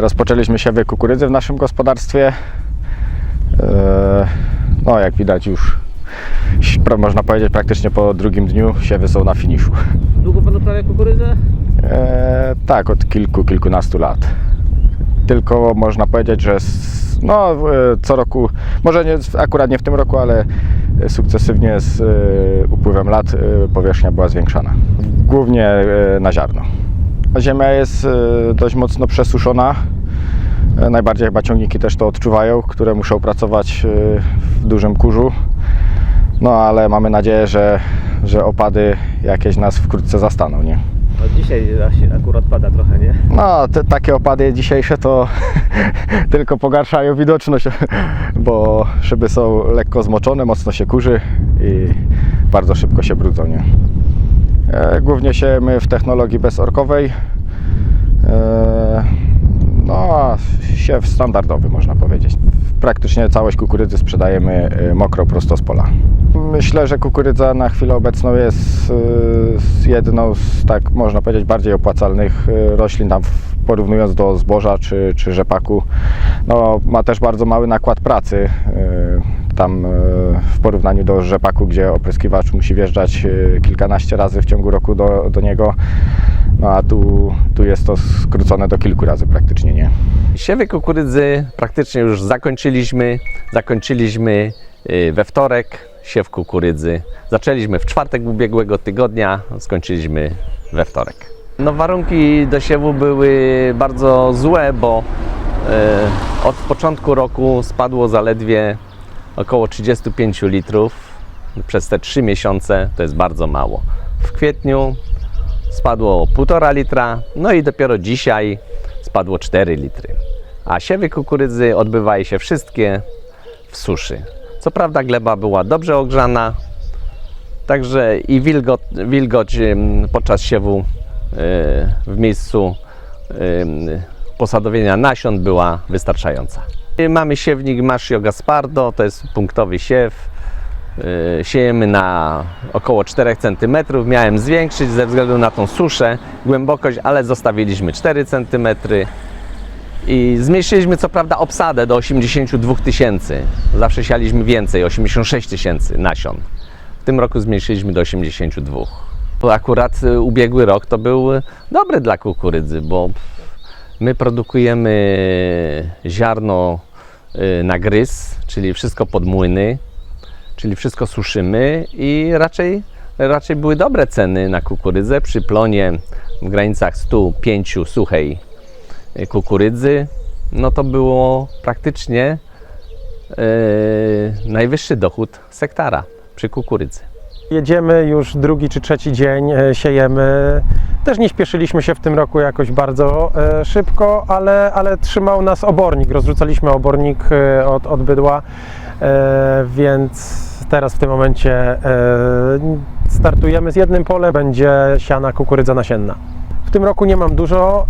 Rozpoczęliśmy siewy kukurydzy w naszym gospodarstwie. E, No, jak widać już, można powiedzieć, praktycznie po drugim dniu siewy są na finiszu. Długo pan uprawia kukurydzę? E, tak, od kilku, kilkunastu lat. Tylko można powiedzieć, że no, e, co roku, może nie akurat nie w tym roku, ale sukcesywnie z upływem lat powierzchnia była zwiększana. Głównie na ziarno. Ziemia jest e, dość mocno przesuszona. E, Najbardziej chyba ciągniki też to odczuwają, które muszą pracować e, w dużym kurzu. No ale mamy nadzieję, że, że opady jakieś nas wkrótce zastaną, nie? No dzisiaj właśnie akurat pada trochę, nie? No, te, takie opady dzisiejsze to tylko pogarszają widoczność, bo szyby są lekko zmoczone, mocno się kurzy i bardzo szybko się brudzą. Nie? E, Głównie siejemy w technologii bezorkowej. E, No, a siew standardowy można powiedzieć. Praktycznie całość kukurydzy sprzedajemy e, mokro prosto z pola. Myślę, że kukurydza na chwilę obecną jest jedną z, tak można powiedzieć, bardziej opłacalnych roślin, tam porównując do zboża czy, czy rzepaku. No, ma też bardzo mały nakład pracy. Tam e, w porównaniu do rzepaku, gdzie opryskiwacz musi wjeżdżać e, kilkanaście razy w ciągu roku do, do niego, no a tu, tu jest to skrócone do kilku razy praktycznie, nie? Siewy kukurydzy praktycznie już zakończyliśmy. Zakończyliśmy y, we wtorek siew kukurydzy. Zaczęliśmy w czwartek ubiegłego tygodnia, skończyliśmy we wtorek. No, warunki do siewu były bardzo złe, bo y, od początku roku spadło zaledwie około 35 litrów. Przez te 3 miesiące to jest bardzo mało. W kwietniu spadło 1,5 litra, no i dopiero dzisiaj spadło 4 litry. A siewy kukurydzy odbywają się wszystkie w suszy. Co prawda gleba była dobrze ogrzana, także i wilgoć, wilgoć podczas siewu yy, w miejscu posadowienia nasion była wystarczająca. Mamy siewnik Mascio Gaspardo, to jest punktowy siew. Yy, siejemy na około 4 cm. Miałem zwiększyć ze względu na tą suszę głębokość, ale zostawiliśmy 4 cm. I zmniejszyliśmy co prawda obsadę do 82 tysięcy. Zawsze sialiśmy więcej, 86 tysięcy nasion. W tym roku zmniejszyliśmy do 82. Bo akurat y, ubiegły rok to był y, dobry dla kukurydzy, bo my produkujemy ziarno y, na gryz, czyli wszystko pod młyny, czyli wszystko suszymy i raczej, raczej były dobre ceny na kukurydzę przy plonie w granicach 105 suchej y, kukurydzy, no to było praktycznie yy, najwyższy dochód z hektara przy kukurydzy. Jedziemy już drugi czy trzeci dzień, e, siejemy. Też nie śpieszyliśmy się w tym roku jakoś bardzo e, szybko, ale, ale trzymał nas obornik. Rozrzucaliśmy obornik e, od, od bydła, e, więc teraz w tym momencie startujemy z jednym polem. Będzie siana kukurydza nasienna. W tym roku nie mam dużo.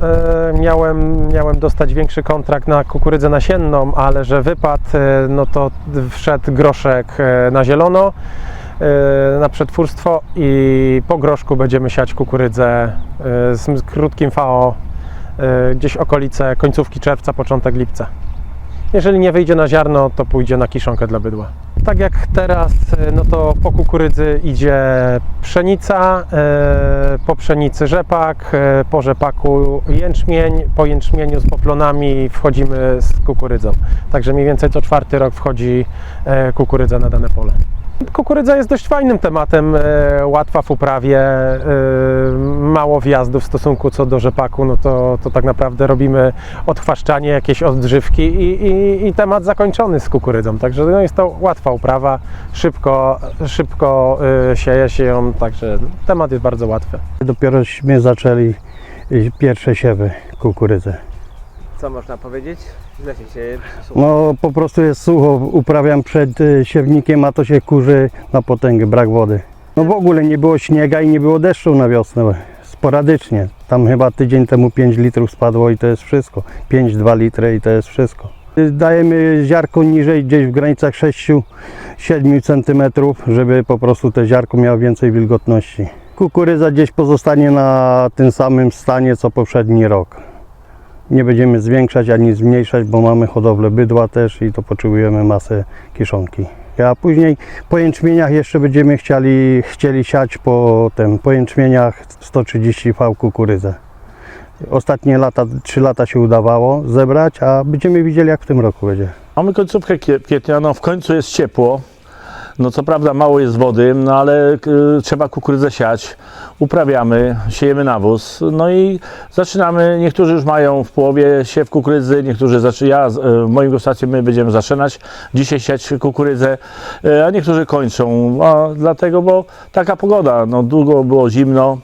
Miałem, miałem dostać większy kontrakt na kukurydzę nasienną, ale że wypadł, no to wszedł groszek na zielono na przetwórstwo i po groszku będziemy siać kukurydzę e, z krótkim FAO e, gdzieś okolice końcówki czerwca, początek lipca. Jeżeli nie wyjdzie na ziarno, to pójdzie na kiszonkę dla bydła. Tak jak teraz, no to po kukurydzy idzie pszenica, po pszenicy rzepak, po rzepaku jęczmień, po jęczmieniu z poplonami wchodzimy z kukurydzą. Także mniej więcej co czwarty rok wchodzi kukurydza na dane pole. Kukurydza jest dość fajnym tematem, e, łatwa w uprawie, e, mało wjazdów w stosunku co do rzepaku, no to, to tak naprawdę robimy odchwaszczanie, jakieś odżywki i, i, i temat zakończony z kukurydzą. Także no jest to łatwa uprawa, szybko, szybko e, sieje się ją, także temat jest bardzo łatwy. Dopierośmy zaczęli pierwsze siewy kukurydzy. Co można powiedzieć? Źle się sieje. No po prostu jest sucho, uprawiam przed y, siewnikiem, a to się kurzy na potęgę, brak wody. No w ogóle nie było śniega i nie było deszczu na wiosnę, sporadycznie. Tam chyba tydzień temu 5 litrów spadło i to jest wszystko. 5-2 litry i to jest wszystko. Y, Dajemy ziarko niżej, gdzieś w granicach 6-7 cm, żeby po prostu te ziarko miało więcej wilgotności. Kukurydza gdzieś pozostanie na tym samym stanie co poprzedni rok. Nie będziemy zwiększać ani zmniejszać, bo mamy hodowlę bydła też i to potrzebujemy masę kiszonki. A później po jęczmieniach jeszcze będziemy chcieli, chcieli siać po tym, po jęczmieniach 130 V kukurydzę. Ostatnie lata, 3 lata się udawało zebrać, a będziemy widzieli jak w tym roku będzie. Mamy końcówkę kwietnia, no w końcu jest ciepło. No co prawda mało jest wody, no ale y, trzeba kukurydzę siać. Uprawiamy, siejemy nawóz. No i zaczynamy, niektórzy już mają w połowie siew kukurydzy, niektórzy zaczy, ja y, w moim gospodarstwie my będziemy zaczynać dzisiaj siać kukurydzę, y, a niektórzy kończą. A dlatego, bo taka pogoda, no długo było zimno.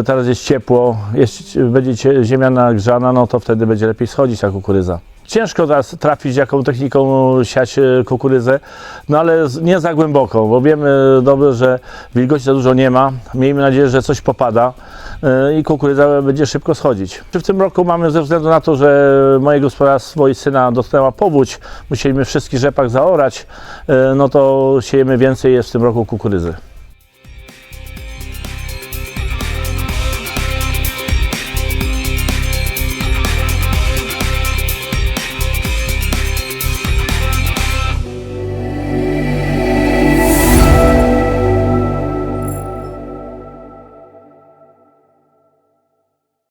y, Teraz jest ciepło, jest, będzie ziemia nagrzana, no to wtedy będzie lepiej schodzić ta kukurydza. Ciężko teraz trafić, jaką techniką siać e, kukurydzę, no ale nie za głęboko, bo wiemy dobrze, że wilgoci za dużo nie ma. Miejmy nadzieję, że coś popada e, i kukurydza będzie szybko schodzić. W tym roku mamy ze względu na to, że moje gospodarstwo i syna dotknęła powódź, musieliśmy wszystkich rzepak zaorać, e, no to siejemy więcej jest w tym roku kukurydzy.